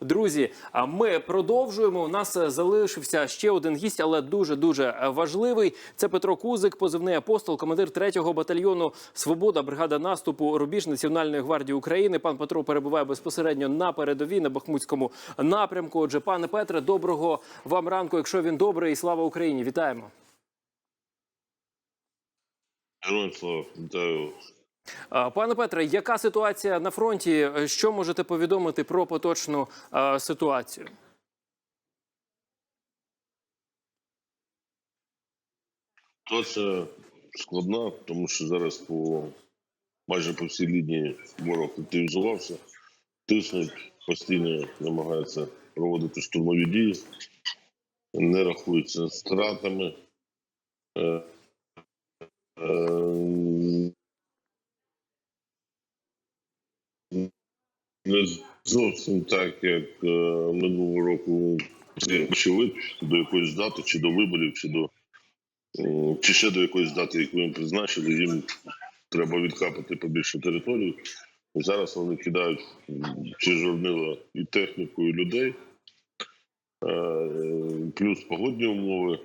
Друзі, ми продовжуємо. У нас е, залишився ще один гість, але дуже дуже важливий. Це Петро Кузик, позивний апостол, командир 3-го батальйону Свобода, бригада наступу Рубіж Національної гвардії України. Пан Петро перебуває безпосередньо на передовій на Бахмутському напрямку. Отже, пане Петре, доброго вам ранку. Якщо він добрий, і слава Україні! Вітаємо. Героям слава, вітаю. А, Пане Петре, яка ситуація на фронті? Що можете повідомити про поточну е, ситуацію? Ситуація складна, тому що зараз по майже по всій лінії ворог активізувався, тиснуть, постійно намагаються проводити штурмові дії, не рахуються втратами. Е, е, Не зовсім так, як е, минулого року, очевидь, до якоїсь дати, чи до виборів, чи до Е, чи ще до якоїсь дати, яку їм призначили, їм треба відкапати побільше територій. Зараз вони кидають чи жорнило і техніку, і людей. Е, Плюс погодні умови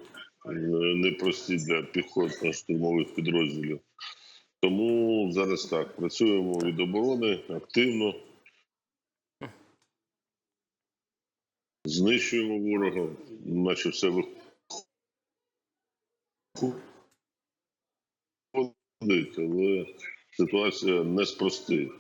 непрості для піхотно-штурмових підрозділів. Тому зараз так, працюємо від оборони активно. Знищуємо ворога, наче все виходить але ситуація не з.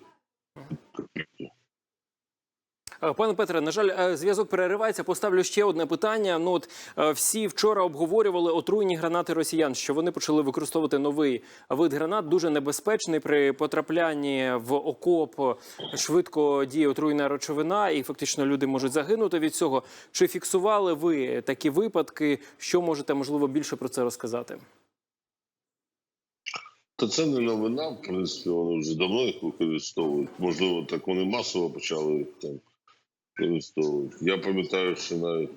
Е, Пане Петре, на жаль, е, зв'язок переривається. Поставлю ще одне питання. Ну от е, всі вчора обговорювали отруйні гранати росіян, що вони почали використовувати новий вид гранат, дуже небезпечний при потраплянні в окоп. Швидко діє отруйна речовина, і фактично люди можуть загинути від цього. Чи фіксували ви такі випадки? Що можете можливо більше про це розказати? Та це не новина, в принципі, вони вже давно їх використовують. Можливо, так вони масово почали там використовувати. Я пам'ятаю, що навіть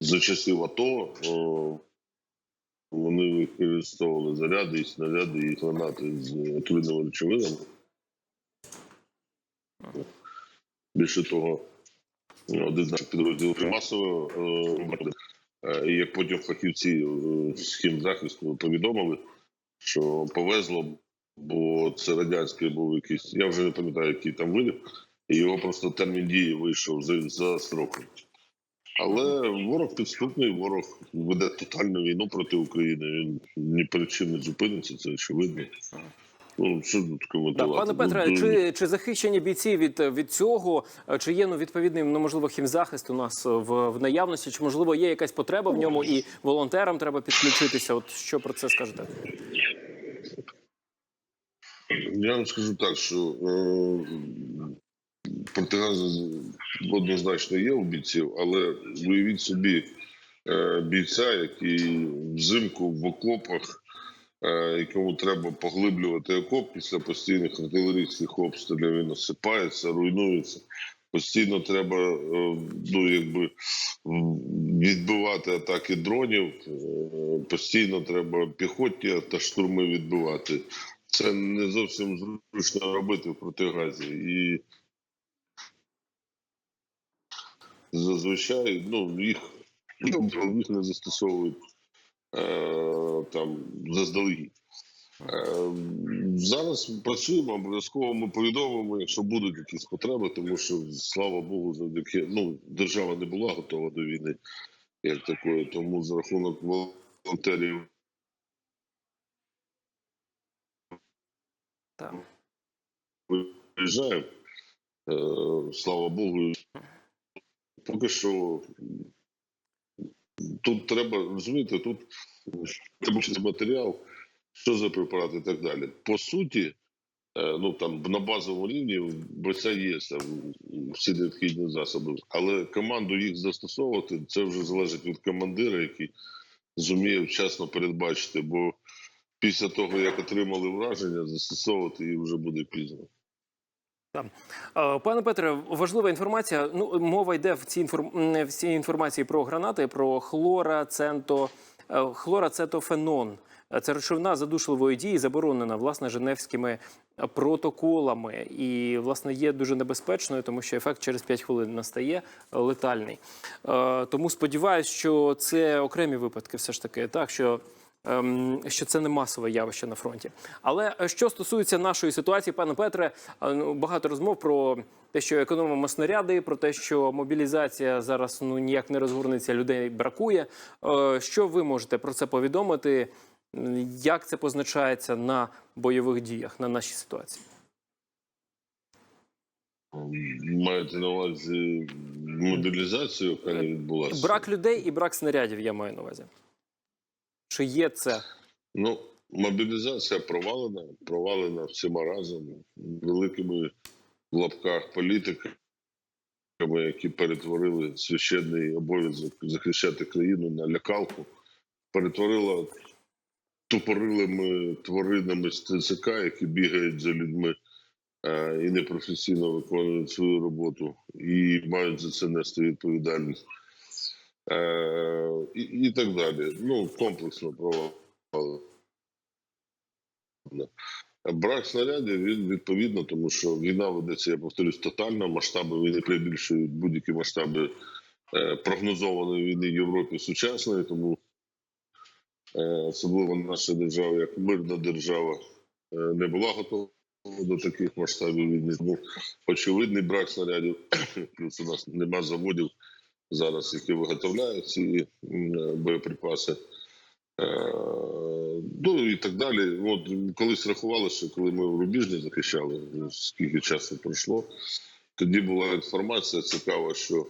за часів АТО о, вони використовували заряди і снаряди і гранати з отруйними речовинами. Більше того, один з наших підрозділів масово е, І як потім фахівці е, з хімзахисту повідомили, що повезло, бо це радянський був якийсь, я вже не пам'ятаю, який там вилів, і його просто термін дії вийшов за, за строком. Але ворог підступний, ворог веде тотальну війну проти України. Він ні перед чим не зупиниться, це очевидно. Ну, що тут Так, коментувати? пане Петре, Ну, чи, чи захищені бійці від, від цього? Чи є ну, відповідний ну, можливо хімзахист у нас в, в наявності? Чи можливо є якась потреба в ньому і волонтерам треба підключитися? От що про це скажете? Я вам скажу так, що е, протигази однозначно є у бійців, але уявіть собі е, бійця, який взимку в окопах, е, якому треба поглиблювати окоп після постійних артилерійських обстрілів, він осипається, руйнується. Постійно треба е, ну, якби, відбивати атаки дронів, постійно треба піхотні та штурми відбивати це не зовсім зручно робити в протигазі. І зазвичай ну, їх, їх не застосовують е, там заздалегідь. Е, зараз працюємо, обов'язково ми повідомимо, якщо будуть якісь потреби, тому що, слава Богу, завдяки ну, держава не була готова до війни як такої, тому за рахунок волонтерів Так. виїжджаємо. Е, слава Богу. Поки що тут треба розумієте, тут треба матеріал, що за препарат і так далі. По суті, е, ну там на базовому рівні це є там, всі необхідні засоби, але команду їх застосовувати це вже залежить від командира, який зуміє вчасно передбачити. Бо після того, як отримали враження, застосовувати їх вже буде пізно. Пане Петре, важлива інформація. Ну, мова йде в цій інформ... в цій інформації про гранати, про хлора, центо. е, хлорацетофенон. Це речовина задушливої дії, заборонена власне женевськими протоколами, і власне є дуже небезпечною, тому що ефект через 5 хвилин настає е, летальний. Е, Тому сподіваюся, що це окремі випадки, все ж таки, так що. Ем, Що це не масове явище на фронті, але е, що стосується нашої ситуації, пане Петре, е, ну, багато розмов про те, що економимо снаряди, про те, що мобілізація зараз ну ніяк не розгорнеться, людей бракує. Е, Що ви можете про це повідомити? Як це позначається на бойових діях на нашій ситуації? Маєте на увазі мобілізацію, яка не відбулася? Брак людей і брак снарядів, я маю на увазі. Чи є це? Ну, мобілізація провалена, провалена всіма разом, великими в лапках політиками, які перетворили священний обов'язок захищати країну на лякалку, перетворила тупорилими тваринами з ТЦК, які бігають за людьми е, і непрофесійно виконують свою роботу, і мають за це нести відповідальність. Е, і, так далі. Ну, комплексно провал. Брак снарядів він відповідно, тому що війна ведеться, я повторюсь, тотально. Масштаби війни перебільшують будь-які масштаби е, прогнозованої війни в Європі сучасної, тому е, особливо наша держава, як мирна держава, е, не була готова до таких масштабів війни. Тому очевидний брак снарядів, плюс у нас нема заводів зараз, які виготовляють ці боєприпаси. Е, Ну і так далі. От колись рахували, коли ми в Рубіжні захищали, скільки часу пройшло, тоді була інформація цікава, що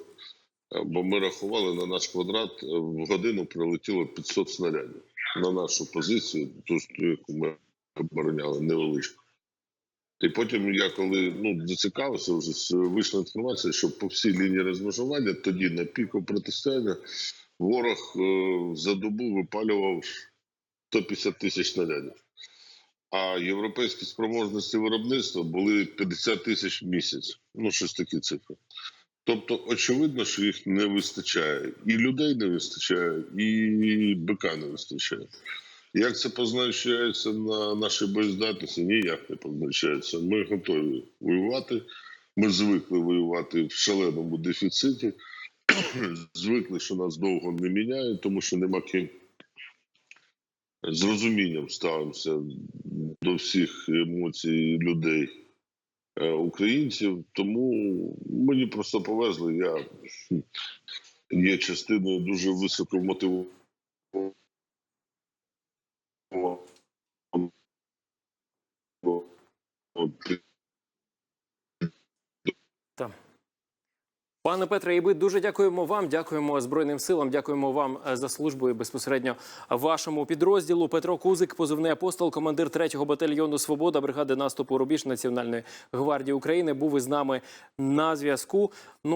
е, бо ми рахували на наш квадрат е, в годину прилетіло 500 снарядів на нашу позицію, ту, яку ми обороняли, невеличку. І потім я коли ну зацікавився, вже вийшла інформація, що по всій лінії розмежування тоді на піку протистояння ворог е, за добу випалював 150 тисяч снарядів. А європейські спроможності виробництва були 50 тисяч в місяць. Ну, щось такі цифри. Тобто, очевидно, що їх не вистачає. І людей не вистачає, і БК не вистачає. Як це позначається на нашій боєздатності? Ніяк не позначається. Ми готові воювати. Ми звикли воювати в шаленому дефіциті. звикли, що нас довго не міняють, тому що нема ким. З розумінням ставимося до всіх емоцій людей, е, українців. Тому мені просто повезли. Я є частиною дуже високо мотивованого Пане Петре, і ми дуже дякуємо вам. Дякуємо Збройним силам. Дякуємо вам е, за службу і безпосередньо вашому підрозділу. Петро Кузик, позивний апостол, командир 3-го батальйону Свобода бригади наступу Рубіж Національної гвардії України, був із нами на зв'язку. Ну